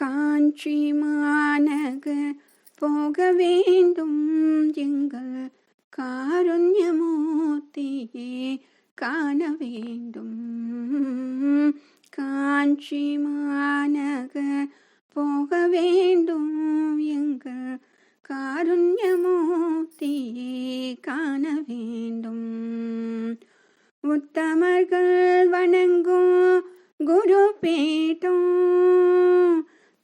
காஞ்சி மாநகர் போக வேண்டும் எங்கள் காருண்யமூர்த்தியே காண வேண்டும். காஞ்சி மாநகர் போக வேண்டும் எங்கள் காருண்யமூர்த்தியே காண வேண்டும். உத்தமர்கள் வணங்கும் குரு பேட்டோ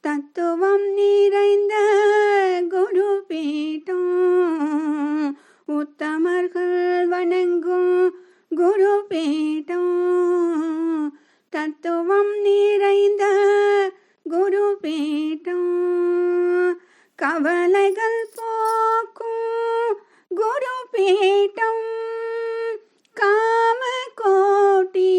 தத்துவம் நிறைந்த குரு பீட்டம் உத்தமர்கள் வணங்கும் குரு பீட்டம் தத்துவம் நிறைந்த குரு பீட்டம் கவலைகள் போ குரு பீட்டம் காம கோட்டி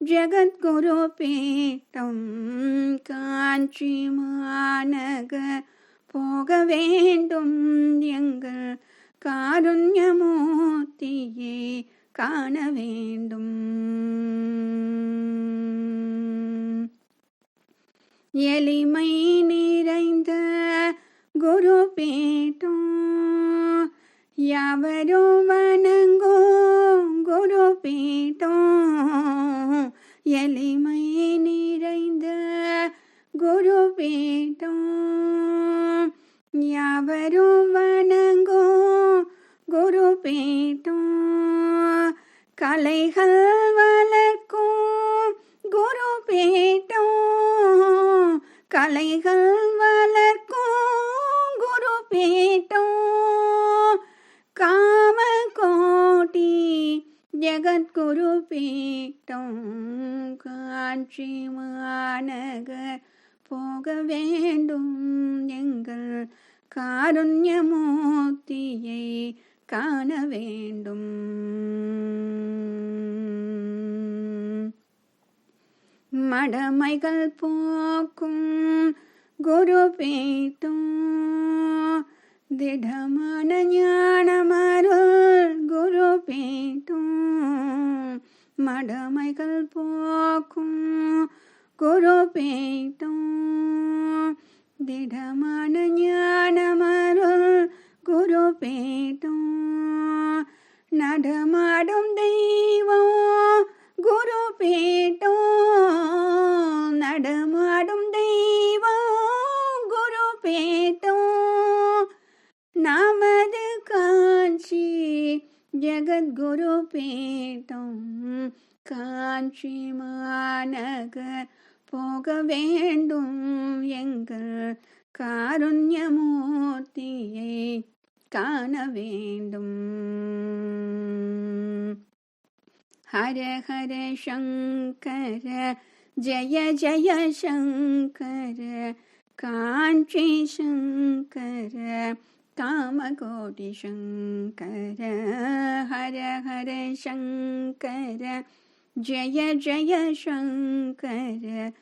ஜெகத்குரு பீட்டம் காஞ்சி மாநகர். போக வேண்டும் எங்கள் காருண்யமூர்த்தியே காண வேண்டும். எளிமை நிறைந்த குரு பீட்டம் யாவரும் வணங்கும் குரு பீட்டம். எளிமை நிறைந்த குரு பீட்டம். யாவரும் வணங்கும் குரு பீட்டம். கலைகள் வளர்க்கும் குரு பீட்டம். கலைகள் வளர்க்கும் குரு பீட்டம். காம கோட்டி ஜெகத்குரு பீட்டம். காஞ்சி மாநகர் போக வேண்டும் எங்கள் காருண்யமூர்த்தியை காண வேண்டும். மடமைகள் போக்கும் குரு பீட்டம் திடமான ஞானமருள் குரு பீட்டம் மடமைகள் போக்கும் குரு பீட்டம் திடமான ஞானமருள் குரு பீட்டம் நடமாடும் தெய்வம் குரு பீட்டம் நடமாடும் தெய்வம் குரு பீட்டம் நமது காட்சி ஜெகத்குரு பீட்டம் காஞ்சி மாநகர் போக வேண்டும் எங்கள் காருண்யமூர்த்தியை காண வேண்டும் ஹர ஹர சங்கர ஜய ஜய சங்கர காஞ்சி சங்கர காமகோடி சங்கர ஹர ஹர சங்கர जय जय शङ्कर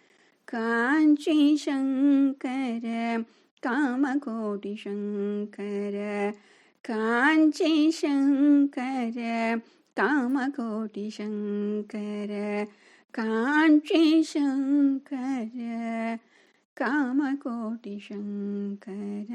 काञ्च कामकोटी शङ्कर काञ्च कामकोटि शङ्कर काञ्ची शङ्कर कामकोटि शङ्कर।